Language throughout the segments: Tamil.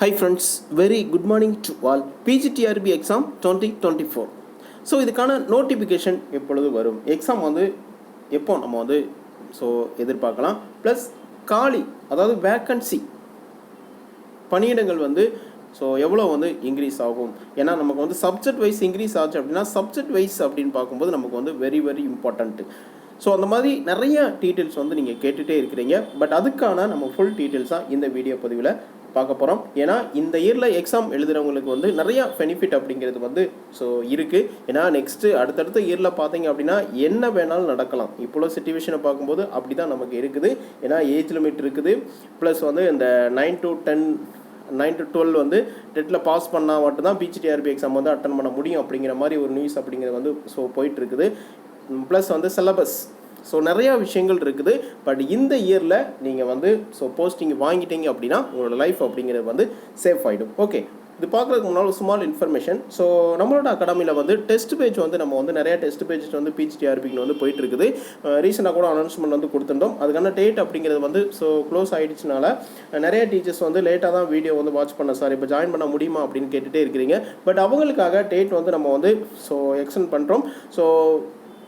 Hi friends very good morning to all PGTRB exam twenty twenty four so இதுக்கான நோட்டிஃபிகேஷன் எப்பொழுது வரும்? எக்ஸாம் வந்து எப்போ நம்ம வந்து ஸோ எதிர்பார்க்கலாம். ப்ளஸ் காலி அதாவது வேக்கன்சி பணியிடங்கள் வந்து ஸோ எவ்வளோ வந்து இன்க்ரீஸ் ஆகும்? ஏன்னா நமக்கு வந்து சப்ஜெக்ட் வைஸ் இன்க்ரீஸ் ஆச்சு அப்படின்னா சப்ஜெக்ட் வைஸ் அப்படின்னு பார்க்கும்போது நமக்கு வந்து வெரி வெரி இம்பார்ட்டண்ட்டு ஸோ அந்த மாதிரி நிறைய டீட்டெயில்ஸ் வந்து நீங்கள் கேட்டுகிட்டே இருக்கிறீங்க. பட் அதுக்கான நம்ம ஃபுல் டீட்டெயில்ஸாக இந்த வீடியோ பதிவில் பார்க்க போகிறோம் ஏன்னா இந்த இயரில் எக்ஸாம் எழுதுகிறவங்களுக்கு வந்து நிறையா பெனிஃபிட் அப்படிங்கிறது வந்து ஸோ இருக்குது ஏன்னா நெக்ஸ்ட்டு அடுத்தடுத்த இயரில் பார்த்தீங்க அப்படின்னா என்ன வேணாலும் நடக்கலாம். இப்போ சுச்சுவேஷனை பார்க்கும்போது அப்படி தான் நமக்கு இருக்குது. ஏன்னா ஏஜ் லிமிட் இருக்குது. ப்ளஸ் வந்து இந்த nine to ten nine to twelve வந்து டெட்டில் பாஸ் பண்ணால் மட்டும்தான் பிஜிடிஆர்பி எக்ஸாம் வந்து அட்டன் பண்ண முடியும் அப்படிங்கிற மாதிரி ஒரு நியூஸ் அப்படிங்கிறது வந்து ஸோ போயிட்டு இருக்குது. ப்ளஸ் வந்து சிலபஸ் ஸோ நிறையா விஷயங்கள் இருக்குது. பட் இந்த இயரில் நீங்கள் வந்து ஸோ போஸ்டிங் வாங்கிட்டீங்க அப்படின்னா உங்களோட லைஃப் அப்படிங்கிறது வந்து சேஃப் ஆகிடும் ஓகே இது பார்க்குறதுக்கு முன்னால் ஸ்மால் இன்ஃபர்மேஷன் ஸோ நம்மளோட அகாடமியில் வந்து டெஸ்ட் பேஜ் வந்து நம்ம வந்து நிறைய டெஸ்ட் பேஜ் வந்து பிஹெச்டிஆர்பிக்கு வந்து போயிட்டுருக்குது. ரீசெண்டாக கூட அனௌன்ஸ்மெண்ட் வந்து கொடுத்துட்டோம் அதுக்கான டேட் அப்படிங்கிறது வந்து ஸோ க்ளோஸ் ஆகிடுச்சுனால நிறைய டீச்சர்ஸ் வந்து லேட்டாக தான் வீடியோ வந்து வாட்ச் பண்ண சார் இப்போ ஜாயின் பண்ண முடியுமா? அப்படின்னு கேட்டுகிட்டே இருக்கிறீங்க. பட் அவங்களுக்காக டேட் வந்து நம்ம வந்து ஸோ எக்ஸ்டெண்ட் பண்ணுறோம் ஸோ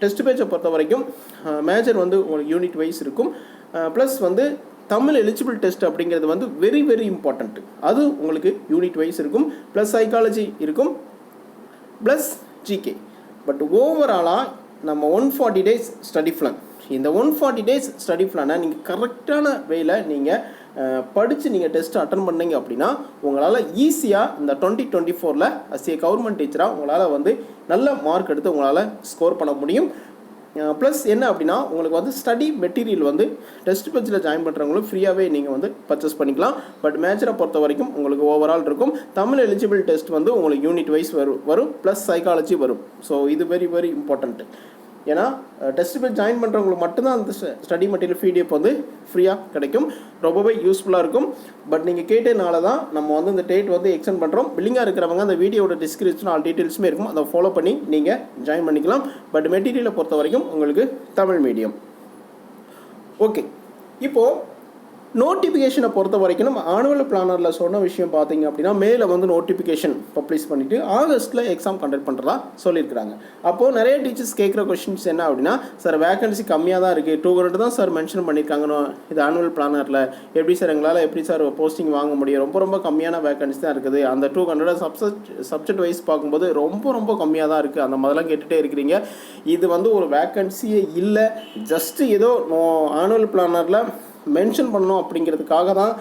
டெஸ்ட் பேஜை பொறுத்த வரைக்கும் மேஜர் வந்து உங்களுக்கு யூனிட் வைஸ் இருக்கும். ப்ளஸ் வந்து தமிழ் எலிஜிபிள் டெஸ்ட் அப்படிங்கிறது வந்து வெரி வெரி இம்பார்ட்டண்ட் அது உங்களுக்கு யூனிட் வைஸ் இருக்கும். ப்ளஸ் சைக்காலஜி இருக்கும். ப்ளஸ் ஜிகே பட் ஓவராலாக நம்ம one forty days study plan இந்த ஒன் ஃபார்ட்டி டேஸ் ஸ்டடி பிளானை நீங்கள் கரெக்டான வேயில் நீங்கள் படித்து நீங்கள் டெஸ்ட் அட்டன் பண்ணீங்க அப்படின்னா உங்களால் ஈஸியாக இந்த டுவெண்ட்டி டுவெண்ட்டி ஃபோரில் அஸ் ஏ கவர்மெண்ட் டீச்சராக உங்களால் வந்து நல்ல மார்க் எடுத்து உங்களால் ஸ்கோர் பண்ண முடியும். ப்ளஸ் என்ன அப்படின்னா உங்களுக்கு வந்து ஸ்டடி மெட்டீரியல் வந்து டெஸ்ட் பெஞ்சில் ஜாயின் பண்ணுறவங்களும் ஃப்ரீயாகவே நீங்கள் வந்து பர்ச்சேஸ் பண்ணிக்கலாம். பட் மேஜரை பொறுத்த வரைக்கும் உங்களுக்கு ஓவரால் இருக்கும். தமிழ் எலிஜிபிள் டெஸ்ட் வந்து உங்களுக்கு யூனிட் வைஸ் வரும் வரும் ப்ளஸ் சைக்காலஜி வரும். ஸோ இது வெரி வெரி இம்பார்ட்டண்ட்டு ஏன்னா டெஸ்ட் பேஜ் ஜாயின் பண்ணுறவங்களுக்கு மட்டும்தான் அந்த ஸ்டடி மெட்டீரியல் பிடிஎஃப் வந்து ஃப்ரீயாக கிடைக்கும். ரொம்பவே யூஸ்ஃபுல்லாக இருக்கும். பட் நீங்கள் கேட்டனால தான் நம்ம வந்து இந்த டேட் வந்து எக்ஸ்டெண்ட் பண்ணுறோம் பில்லிங்காக இருக்கிறவங்க அந்த வீடியோட டிஸ்கிரிப்ஷன் ஆல் டீட்டெயில்ஸுமே இருக்கும். அதை ஃபாலோ பண்ணி நீங்கள் ஜாயின் பண்ணிக்கலாம். பட் மெட்டீரியலை பொறுத்த வரைக்கும் உங்களுக்கு தமிழ் மீடியம் ஓகே இப்போது நோட்டிஃபிகேஷனை பொறுத்த வரைக்கும் நம்ம ஆனுவல் பிளானரில் சொன்ன விஷயம் பார்த்தீங்க அப்படின்னா மேலே வந்து நோட்டிஃபிகேஷன் பப்ளிஷ் பண்ணிவிட்டு ஆகஸ்ட்டில் எக்ஸாம் கண்டக்ட் பண்ணுறதா சொல்லியிருக்கிறாங்க. அப்போது நிறைய டீச்சர்ஸ் கேட்குற கொஷின்ஸ் என்ன அப்படின்னா சார் வேகன்சி கம்மியாக தான் இருக்குது டூ ஹண்ட்ரட் தான் சார் மென்ஷன் பண்ணியிருக்காங்க இது ஆனுவல் பிளானரில் எப்படி சார் எங்களால் எப்படி சார் போஸ்டிங் வாங்க முடியும்? ரொம்ப ரொம்ப கம்மியான வேகன்சி தான் இருக்குது. அந்த two hundred subject subject wise பார்க்கும்போது ரொம்ப ரொம்ப கம்மியாக தான் இருக்குது அந்த மாதிரிலாம் கேட்டுகிட்டே இருக்கிறீங்க. இது வந்து ஒரு வேக்கன்சியே இல்லை. ஜஸ்ட்டு ஏதோ ஆனுவல் பிளானரில் மென்ஷன் பண்ணணும் அப்படிங்கிறதுக்காக தான்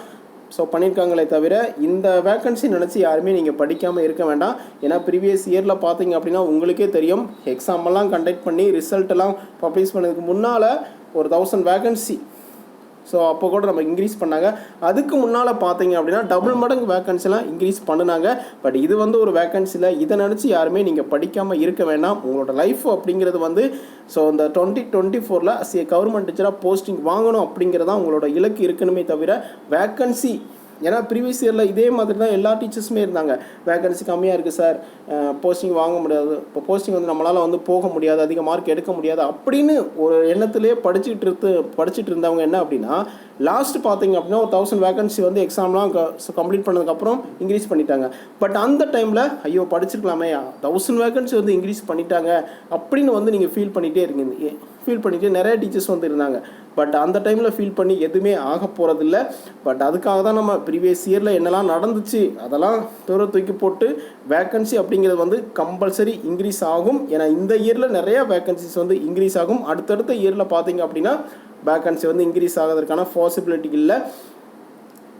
ஸோ பண்ணியிருக்காங்களே தவிர இந்த வேக்கன்சி நினச்சி யாருமே நீங்கள் படிக்காமல் இருக்க வேண்டாம். ஏன்னா ப்ரீவியஸ் இயரில் பார்த்தீங்க அப்படின்னா உங்களுக்கே தெரியும் எக்ஸாம் எல்லாம் கண்டக்ட் பண்ணி ரிசல்ட்டெல்லாம் பப்ளிஷ் பண்ணதுக்கு முன்னால் ஒரு தௌசண்ட் வேக்கன்சி ஸோ அப்போ கூட நம்ம இன்க்ரீஸ் பண்ணாங்க. அதுக்கு முன்னால் பார்த்தீங்க அப்படின்னா டபுள் மடங்கு வேக்கன்சிலாம் இன்க்ரீஸ் பண்ணினாங்க. பட் இது வந்து ஒரு வேக்கன்சியில் இதை நினச்சி யாருமே நீங்கள் படிக்காமல் இருக்க வேண்டாம். உங்களோட லைஃப் அப்படிங்கிறது வந்து ஸோ இந்த டுவெண்ட்டி டுவெண்ட்டி ஃபோரில் அஸ் கவர்மெண்ட் டீச்சராக போஸ்டிங் வாங்கணும் அப்படிங்கிறதான் உங்களோட இலக்கு இருக்கணுமே தவிர வேக்கன்சி ஏன்னா ப்ரீவியஸ் இயரில் இதே மாதிரி தான் எல்லா டீச்சர்ஸுமே இருந்தாங்க. வேகன்சி கம்மியாக இருக்குது சார் போஸ்டிங் வாங்க முடியாது. இப்போ போஸ்டிங் வந்து நம்மளால் வந்து போக முடியாது. அதிக மார்க் எடுக்க முடியாது. அப்படின்னு ஒரு எண்ணத்துலேயே படிச்சுட்டு இருந்து படிச்சுட்டு இருந்தவங்க என்ன அப்படின்னா லாஸ்ட் பார்த்தீங்க அப்படின்னா ஒரு தௌசண்ட் வேகன்சி வந்து எக்ஸாம்லாம் கம்ப்ளீட் பண்ணதுக்கப்புறம் இன்க்ரீஸ் பண்ணிட்டாங்க. பட் அந்த டைமில் ஐயோ படிச்சிருக்கலாமே. தௌசண்ட் வேகன்சி வந்து இன்க்ரீஸ் பண்ணிட்டாங்க அப்படின்னு வந்து நீங்கள் ஃபீல் பண்ணிகிட்டே இருக்கீங்க ஃபீல் பண்ணிகிட்டே நிறைய டீச்சர்ஸ் வந்து இருந்தாங்க. பட் அந்த டைமில் ஃபீல் பண்ணி எதுவுமே ஆக போகிறதில்ல பட் அதுக்காக தான் நம்ம ப்ரீவியஸ் இயரில் என்னெல்லாம் நடந்துச்சு அதெல்லாம் தூர தூக்கி போட்டு வேக்கன்சி அப்படிங்கிறது வந்து கம்பல்சரி இன்க்ரீஸ் ஆகும். ஏன்னா இந்த இயரில் நிறையா வேக்கன்சிஸ் வந்து இன்க்ரீஸ் ஆகும். அடுத்தடுத்த இயரில் பார்த்தீங்க அப்படின்னா வேக்கன்சி வந்து இன்க்ரீஸ் ஆகிறதுக்கான பாசிபிலிட்டி இல்லை.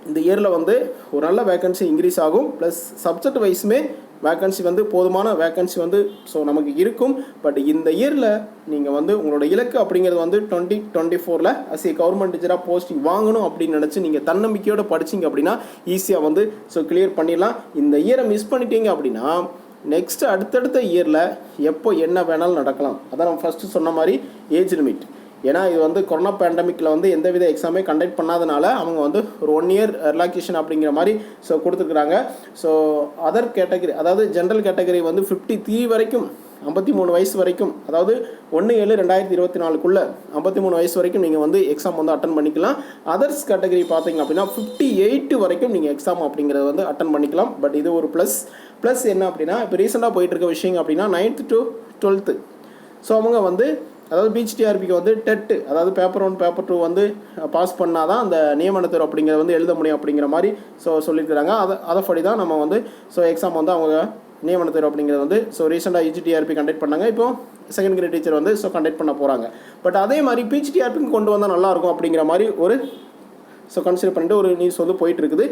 இந்த இயரில் வந்து ஒரு நல்ல வேக்கன்சி இன்க்ரீஸ் ஆகும். ப்ளஸ் சப்ஜெக்ட் வைஸுமே வேக்கன்சி வந்து போதுமான வேக்கன்சி வந்து ஸோ நமக்கு இருக்கும். பட் இந்த இயரில் நீங்கள் வந்து உங்களோட இலக்கு அப்படிங்கிறது வந்து டுவெண்ட்டி டுவெண்ட்டி ஃபோரில் அஸ் ஏ கவர்மெண்ட் டீச்சராக போஸ்டிங் வாங்கணும் அப்படின்னு நினச்சி நீங்கள் தன்னம்பிக்கையோடு படிச்சிங்க அப்படின்னா ஈஸியாக வந்து ஸோ கிளியர் பண்ணிடலாம். இந்த இயரை மிஸ் பண்ணிட்டீங்க அப்படின்னா நெக்ஸ்ட் அடுத்தடுத்த இயரில் எப்போ என்ன வேணாலும் நடக்கலாம். அதான் நம்ம ஃபஸ்ட்டு சொன்ன மாதிரி ஏஜ் லிமிட் ஏன்னா இது வந்து கொரோனா பேண்டமிக்கில் வந்து எந்த வித எக்ஸாமே கண்டக்ட் பண்ணாதனால அவங்க வந்து ஒரு ஒன் இயர் ரிலாக்ஸேஷன் அப்படிங்கிற மாதிரி ஸோ கொடுத்துருக்குறாங்க. ஸோ அதர் கேட்டகரி அதாவது ஜென்ரல் கேட்டகரி வந்து ஃபிஃப்டி த்ரீ வரைக்கும் ஐம்பத்தி மூணு வயசு வரைக்கும் அதாவது ஒன்று ஏழு ரெண்டாயிரத்தி இருபத்தி நாலுக்குள்ளே ஐம்பத்தி மூணு வயசு வரைக்கும் நீங்கள் வந்து எக்ஸாம் வந்து அட்டன் பண்ணிக்கலாம். அதர்ஸ் கேட்டகரி பார்த்தீங்க அப்படின்னா ஃபிஃப்டி எயிட் வரைக்கும் நீங்கள் எக்ஸாம் அப்படிங்கிறத வந்து அட்டன் பண்ணிக்கலாம். பட் இது ஒரு ப்ளஸ் ப்ளஸ் என்ன அப்படின்னா இப்போ ரீசெண்டாக போயிட்டுருக்க விஷயம் அப்படின்னா நைன்த்து டு டுவெல்த்து ஸோ அவங்க வந்து அதாவது பிஹெச்டிஆர்பிக்கு வந்து டெட்டு அதாவது பேப்பர் ஒன் பேப்பர் டூ வந்து பாஸ் பண்ணால் தான் அந்த நியமனத்தர் அப்படிங்கிறத வந்து எழுத முடியும் அப்படிங்கிற மாதிரி ஸோ சொல்லியிருக்கிறாங்க. அதை அதைப்படி தான் நம்ம வந்து ஸோ எக்ஸாம் வந்து அவங்க நியமனத்தர் அப்படிங்கிறது வந்து ஸோ ரீசெண்டாக யூஜிடிஆர்பி கண்டக்ட் பண்ணாங்க. இப்போ செகண்ட் கிரேட் டீச்சர் வந்து ஸோ கண்டக்ட் பண்ண போகிறாங்க பட் அதே மாதிரி பிஹெச்டிஆர்பிக்கு கொண்டு வந்தால் நல்லாயிருக்கும் அப்படிங்கிற மாதிரி ஒரு ஸோ கன்சிடர் பண்ணிட்டு ஒரு நியூஸ் வந்து போயிட்டு இருக்குது.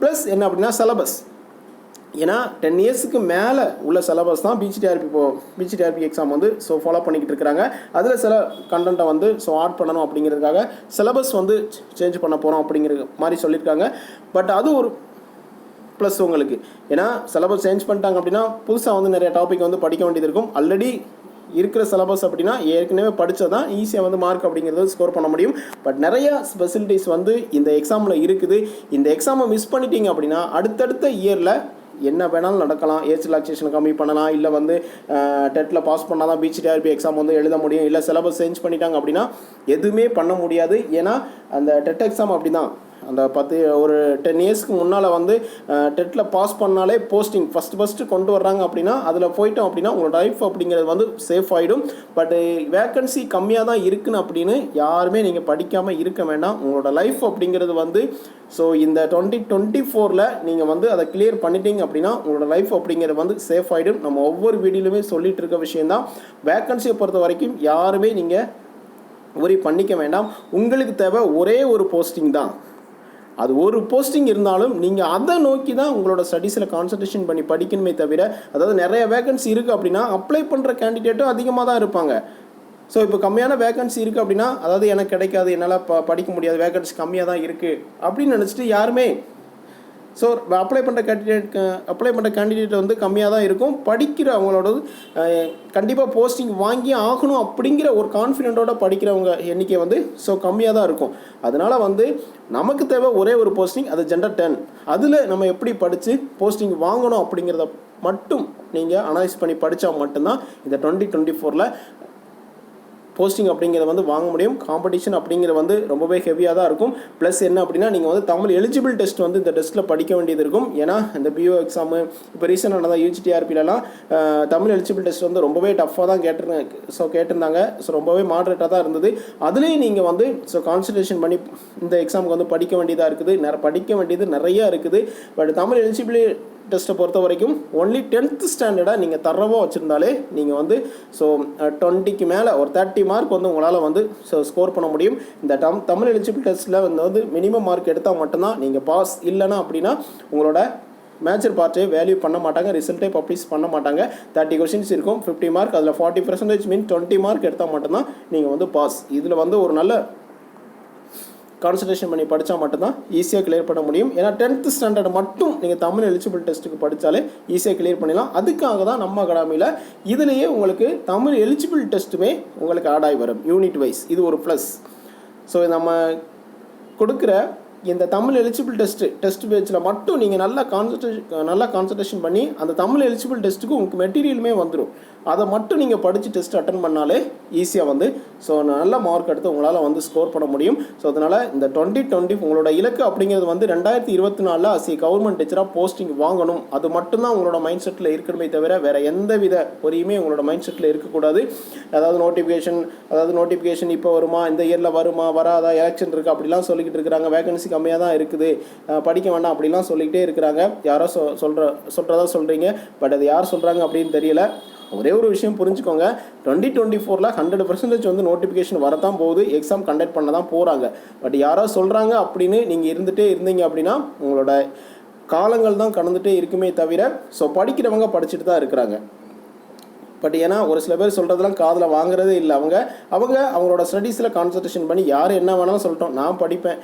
ப்ளஸ் என்ன அப்படின்னா சிலபஸ் ஏன்னா டென் இயர்ஸுக்கு மேலே உள்ள சிலபஸ் தான் பிஜிடிஆர்பி இப்போ பிஜிடிஆர்பி எக்ஸாம் வந்து ஸோ ஃபாலோ பண்ணிக்கிட்டு இருக்கிறாங்க. அதில் சில கண்டென்ட்டை வந்து ஸோ ஆட் பண்ணணும் அப்படிங்கிறதுக்காக சிலபஸ் வந்து சேஞ்ச் பண்ண போகிறோம் அப்படிங்கிற மாதிரி சொல்லியிருக்காங்க. பட் அது ஒரு ப்ளஸ் உங்களுக்கு. ஏன்னா சிலபஸ் சேஞ்ச் பண்ணிட்டாங்க அப்படின்னா புதுசாக வந்து நிறைய டாபிக் வந்து படிக்க வேண்டியது இருக்கும். ஆல்ரெடி இருக்கிற சிலபஸ் அப்படின்னா ஏற்கனவே படித்தா தான் ஈஸியாக வந்து மார்க் அப்படிங்கிறது ஸ்கோர் பண்ண முடியும். பட் நிறையா ஸ்பெசிலிட்டிஸ் வந்து இந்த எக்ஸாமில் இருக்குது. இந்த எக்ஸாமை மிஸ் பண்ணிட்டீங்க அப்படின்னா அடுத்தடுத்த இயரில் என்ன வேணாலும் நடக்கலாம். ஏஜ் ரிலாக்ஸேஷன் கம்மி பண்ணலாம். இல்லை வந்து டெட்டில் பாஸ் பண்ணால் தான் பிஹெச்டிஆர்பி எக்ஸாம் வந்து எழுத முடியும். இல்லை சிலபஸ் சேஞ்ச் பண்ணிட்டாங்க அப்படின்னா எதுவுமே பண்ண முடியாது. ஏன்னா அந்த டெட் எக்ஸாம் அப்படி தான் அந்த பத்து ஒரு டென் இயர்ஸ்க்கு முன்னால் வந்து டெட்டில் பாஸ் பண்ணாலே போஸ்டிங் ஃபஸ்ட்டு ஃபஸ்ட்டு கொண்டு வர்றாங்க அப்படின்னா அதில் போயிட்டோம் அப்படின்னா உங்களோட லைஃப் அப்படிங்கிறது வந்து சேஃப் ஆகிடும் பட் வேக்கன்சி கம்மியாக தான் இருக்குன்னு அப்படின்னு யாருமே நீங்கள் படிக்காமல் இருக்க வேண்டாம். உங்களோட லைஃப் அப்படிங்கிறது வந்து ஸோ இந்த டுவெண்ட்டி டுவெண்ட்டி ஃபோரில் நீங்கள் வந்து அதை கிளியர் பண்ணிட்டீங்க அப்படின்னா உங்களோட லைஃப் அப்படிங்கிறது வந்து சேஃப் ஆகிடும் நம்ம ஒவ்வொரு வீடியோலுமே சொல்லிட்டு இருக்க விஷயந்தான் வேக்கன்சியை பொறுத்த வரைக்கும் யாருமே நீங்கள் worry பண்ணிக்க வேண்டாம். உங்களுக்கு தேவை ஒரே ஒரு போஸ்டிங் தான். அது ஒரு போஸ்டிங் இருந்தாலும் நீங்கள் அதை நோக்கி தான் உங்களோட ஸ்டடீஸில் கான்சன்ட்ரேஷன் பண்ணி படிக்கணுமே தவிர அதாவது நிறைய வேகன்சி இருக்குது அப்படின்னா அப்ளை பண்ணுற கேண்டிடேட்டும் அதிகமாக தான் இருப்பாங்க. ஸோ இப்போ கம்மியான வேகன்சி இருக்குது அப்படின்னா அதாவது எனக்கு கிடைக்காது என்னால் ப படிக்க முடியாது வேகன்சி கம்மியாக தான் இருக்குது அப்படின்னு நினச்சிட்டு யாருமே ஸோ அப்ளை பண்ணுற கேண்டிடேட் அப்ளை பண்ணுற கேண்டிடேட் வந்து கம்மியாக தான் இருக்கும். படிக்கிற அவங்களோட கண்டிப்பாக போஸ்டிங் வாங்கி ஆகணும் அப்படிங்கிற ஒரு கான்ஃபிடென்ட்டோட படிக்கிறவங்க எண்ணிக்கை வந்து ஸோ கம்மியாக தான் இருக்கும். அதனால் வந்து நமக்கு தேவை ஒரே ஒரு போஸ்டிங் அது ஜெண்டர் டென் அதில் நம்ம எப்படி படித்து போஸ்டிங் வாங்கணும் அப்படிங்கிறத மட்டும் நீங்கள் அனலைஸ் பண்ணி படித்தா மட்டும்தான் இந்த டுவெண்ட்டி டுவெண்ட்டி ஃபோரில் போஸ்டிங் அப்படிங்கிறத வந்து வாங்க முடியும். காம்படிஷன் அப்படிங்கிறது வந்து ரொம்பவே ஹெவியாக தான் இருக்கும். ப்ளஸ் என்ன அப்படின்னா நீங்கள் வந்து தமிழ் எலிஜிபிள் டெஸ்ட் வந்து இந்த டெஸ்ட்டில் படிக்க வேண்டியது இருக்கும். ஏன்னா இந்த பிஓ எக்ஸாமு இப்போ ரீசெண்டாக நடந்த யூஜிடிஆர்பிலலாம் தமிழ் எலிஜிபிள் டெஸ்ட் வந்து ரொம்பவே டஃப்பாக தான் கேட்டிருந்தாங்க ஸோ கேட்டிருந்தாங்க. ஸோ ரொம்பவே மாடரேட்டாக தான் இருந்தது. அதுலேயும் நீங்கள் வந்து ஸோ கான்சன்ட்ரேஷன் பண்ணி இந்த எக்ஸாமுக்கு வந்து படிக்க வேண்டியதாக இருக்குது. நிற படிக்க வேண்டியது நிறையா இருக்குது. பட் தமிழ் எலிஜிபிள் டெஸ்ட்டை பொறுத்த வரைக்கும் ஒன்லி டென்த்து ஸ்டாண்டர்டாக நீங்கள் தரவோ வச்சுருந்தாலே நீங்கள் வந்து ஸோ டுவெண்ட்டிக்கு மேலே ஒரு தேர்ட்டி மார்க் வந்து உங்களால் வந்து ஸோ ஸ்கோர் பண்ண முடியும். இந்த டம் தமிழ் எலிஜிபிள் டெஸ்ட்டில் வந்து வந்து மினிமம் மார்க் எடுத்தால் மட்டும்தான் நீங்கள் பாஸ் இல்லைன்னா அப்படின்னா உங்களோட மேஜர் பார்ட்டே வேல்யூ பண்ண மாட்டாங்க ரிசல்ட்டே பப்ளிஷ் பண்ண மாட்டாங்க. தேர்ட்டி கொஷின்ஸ் இருக்கும் ஃபிஃப்டி மார்க் அதில் forty percentage mean twenty mark எடுத்தால் மட்டும்தான் நீங்கள் வந்து பாஸ் இதில் வந்து ஒரு நல்ல கான்சன்ட்ரேஷன் பண்ணி படித்தா மட்டும்தான் ஈஸியாக கிளியர் பண்ண முடியும். ஏன்னா டென்த்து ஸ்டாண்டர்ட் மட்டும் நீங்கள் தமிழ் எலிஜிபிள் டெஸ்ட்டுக்கு படித்தாலே ஈஸியாக கிளியர் பண்ணிடலாம். அதுக்காக தான் நம்ம அகாடமியில் இதுலேயே உங்களுக்கு தமிழ் எலிஜிபிள் டெஸ்ட்டுமே உங்களுக்கு ஆட் ஆகி வரும் யூனிட் வைஸ் இது ஒரு ப்ளஸ் ஸோ நம்ம கொடுக்குற இந்த தமிழ் எலிஜிபிள் டெஸ்ட்டு டெஸ்ட் பேஜில் மட்டும் நீங்கள் நல்லா கான்சன்ட்ரேஷன் நல்லா கான்சன்ட்ரேஷன் பண்ணி அந்த தமிழ் எலிஜிபிள் டெஸ்ட்டுக்கு உங்களுக்கு மெட்டீரியலுமே வந்துடும் அதை மட்டும் நீங்கள் படித்து டெஸ்ட் அட்டன் பண்ணாலே ஈஸியாக வந்து ஸோ நல்ல மார்க் எடுத்து உங்களால் வந்து ஸ்கோர் பண்ண முடியும். ஸோ அதனால் இந்த டுவெண்ட்டி டுவெண்ட்டி உங்களோட இலக்கு அப்படிங்கிறது வந்து ரெண்டாயிரத்தி இருபத்தி நாலில் அசி கவர்மெண்ட் டீச்சராக போஸ்டிங் வாங்கணும். அது மட்டும்தான் உங்களோட மைண்ட் செட்டில் இருக்கணுமே தவிர வேறு எந்த வித பொறியுமே உங்களோட மைண்ட் செட்டில் இருக்கக்கூடாது. அதாவது நோட்டிஃபிகேஷன் அதாவது நோட்டிஃபிகேஷன் இப்போ வருமா இந்த இயரில் வருமா வராதா எலெக்ஷன் இருக்குது அப்படிலாம் சொல்லிக்கிட்டு இருக்கிறாங்க. வேகன்சி கம்மியாக தான் இருக்குது. படிக்க வேண்டாம் அப்படிலாம் சொல்லிக்கிட்டே இருக்கிறாங்க. யாரோ சொ சொல்கிற சொல்கிறதா சொல்கிறீங்க பட் அது யார் சொல்கிறாங்க அப்படின்னு தெரியல. ஒரே ஒரு விஷயம் புரிஞ்சுக்கோங்க. டுவெண்ட்டி டுவெண்ட்டி ஃபோரில் ஹண்ட்ரட் பர்சன்டேஜ் வந்து நோட்டிஃபிகேஷன் வரதான் போகுது. எக்ஸாம் கண்டக்ட் பண்ண தான் போகிறாங்க பட் யாரோ சொல்கிறாங்க அப்படின்னு நீங்கள் இருந்துகிட்டே இருந்தீங்க அப்படின்னா உங்களோட காலங்கள் தான் கடந்துகிட்டே இருக்குமே தவிர ஸோ படிக்கிறவங்க படிச்சுட்டு தான் இருக்கிறாங்க. பட் ஏன்னா ஒரு சில பேர் சொல்கிறதெல்லாம் காதில் வாங்குறதே இல்லை. அவங்க அவங்க அவங்களோட ஸ்டடீஸில் கான்சன்ட்ரேஷன் பண்ணி யார் என்ன வேணாலும் சொல்லட்டும். நான் படிப்பேன்.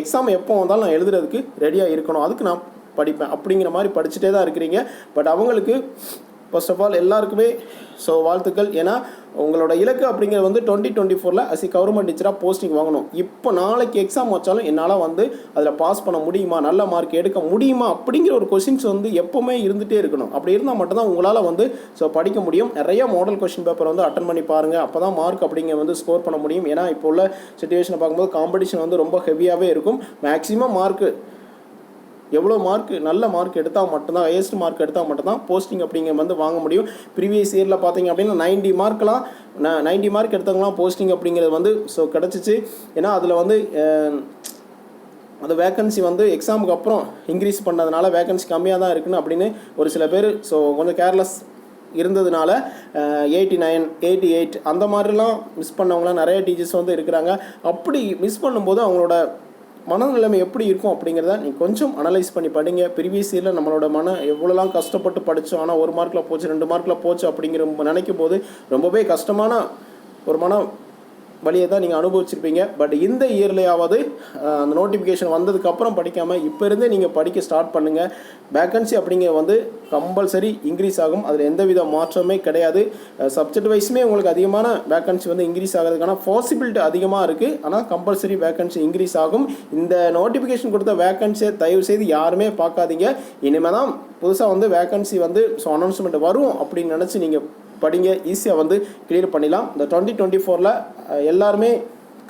எக்ஸாம் எப்போ வந்தாலும் நான் எழுதுறதுக்கு ரெடியாக இருக்கணும். அதுக்கு நான் படிப்பேன். அப்படிங்கிற மாதிரி படிச்சுட்டே தான் இருக்கிறீங்க. பட் அவங்களுக்கு ஃபர்ஸ்ட் ஆஃப் ஆல் எல்லாருக்குமே ஸோ வாழ்த்துக்கள். ஏன்னா உங்களோட இலக்கு அப்படிங்கிறது வந்து டுவெண்ட்டி டுவெண்ட்டி ஃபோரில் அஸ் கவர்மெண்ட் டீச்சராக போஸ்டிங் வாங்கணும். இப்போ நாளைக்கு எக்ஸாம் வச்சாலும் என்னால் வந்து அதில் பாஸ் பண்ண முடியுமா? நல்ல மார்க் எடுக்க முடியுமா? அப்படிங்கிற ஒரு கொஷின்ஸ் வந்து எப்போவுமே இருந்துகிட்டே இருக்கணும். அப்படி இருந்தால் மட்டும்தான் உங்களால் வந்து ஸோ படிக்க முடியும். நிறைய மாடல் கொஷின் பேப்பர் வந்து அட்டன் பண்ணி பாருங்கள் அப்போ தான் மார்க் அப்படிங்க வந்து ஸ்கோர் பண்ண முடியும். ஏன்னா இப்போ உள்ள சுச்சுவேஷனை பார்க்கும்போது காம்படிஷன் வந்து ரொம்ப ஹெவியாகவே இருக்கும். மேக்ஸிமம் மார்க்கு எவ்வளோ மார்க் நல்ல மார்க் எடுத்தால் மட்டும்தான் ஹையஸ்ட் மார்க் எடுத்தால் மட்டும்தான் போஸ்டிங் அப்படிங்கிற வந்து வாங்க முடியும். ப்ரீவியஸ் இயரில் பார்த்தீங்க அப்படின்னா நைன்டி மார்க்லாம் நைன்டி மார்க் எடுத்தவங்களாம் போஸ்டிங் அப்படிங்கிறது வந்து ஸோ கிடச்சிச்சு. ஏன்னா அதில் வந்து அந்த வேக்கன்சி வந்து எக்ஸாமுக்கு அப்புறம் இன்க்ரீஸ் பண்ணதுனால வேக்கன்சி கம்மியாக தான் இருக்குன்னு அப்படின்னு ஒரு சில பேர் ஸோ கொஞ்சம் கேர்லெஸ் இருந்ததுனால எயிட்டி நைன் எயிட்டி எயிட் அந்த மாதிரிலாம் மிஸ் பண்ணவங்களாம் நிறைய டீச்சர்ஸ் வந்து இருக்கிறாங்க. அப்படி மிஸ் பண்ணும்போது அவங்களோட மனநிலைமை எப்படி இருக்கும் அப்படிங்கிறத நீங்கள் கொஞ்சம் அனலைஸ் பண்ணி படிங்க. ப்ரீவியஸ் இயரில் நம்மளோட மன எவ்வளோலாம் கஷ்டப்பட்டு படித்தோம் ஆனால் ஒரு மார்க்கில் போச்சு ரெண்டு மார்க்கில் போச்சு அப்படிங்கிற நினைக்கும் போது ரொம்பவே கஷ்டமான ஒரு மன வழியை தான் நீங்கள் அனுபவிச்சிருப்பீங்க. பட் இந்த இயர்லேயாவது அந்த நோட்டிஃபிகேஷன் வந்ததுக்கப்புறம் படிக்காமல் இப்போ இருந்தே நீங்கள் படிக்க ஸ்டார்ட் பண்ணுங்கள் வேக்கன்சி அப்படிங்கிற வந்து கம்பல்சரி இன்க்ரீஸ் ஆகும். அதில் எந்தவித மாற்றமே கிடையாது. சப்ஜெக்ட் வைஸுமே உங்களுக்கு அதிகமான வேக்கன்சி வந்து இன்க்ரீஸ் ஆகிறதுக்கான பாசிபிலிட்டி அதிகமாக இருக்குது ஆனால் கம்பல்சரி வேக்கன்சி இன்க்ரீஸ் ஆகும். இந்த நோட்டிஃபிகேஷன் கொடுத்த வேக்கன்சியை தயவு செய்து யாருமே பார்க்காதீங்க. இனிமேல் தான் புதுசாக வந்து வேக்கன்சி வந்து ஸோ அனௌன்ஸ்மெண்ட் வரும் அப்படின்னு நினச்சி நீங்கள் படிங்க ஈஸியாக வந்து கிளியர் பண்ணிடலாம். இந்த டுவெண்ட்டி டுவெண்ட்டி ஃபோரில் எல்லாருமே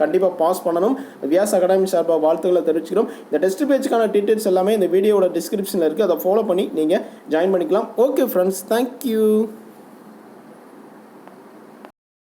கண்டிப்பாக பாஸ் பண்ணணும். வியாஸ் அகாடமி சார்பாக வாழ்த்துக்களை தெரிவிச்சுக்கிறோம். இந்த டெஸ்ட் பேஜுக்கான டீட்டெயில்ஸ் எல்லாமே இந்த வீடியோவோட டிஸ்கிரிப்ஷனில் இருக்குது அதை ஃபாலோ பண்ணி நீங்கள் ஜாயின் பண்ணிக்கலாம். Okay friends thank you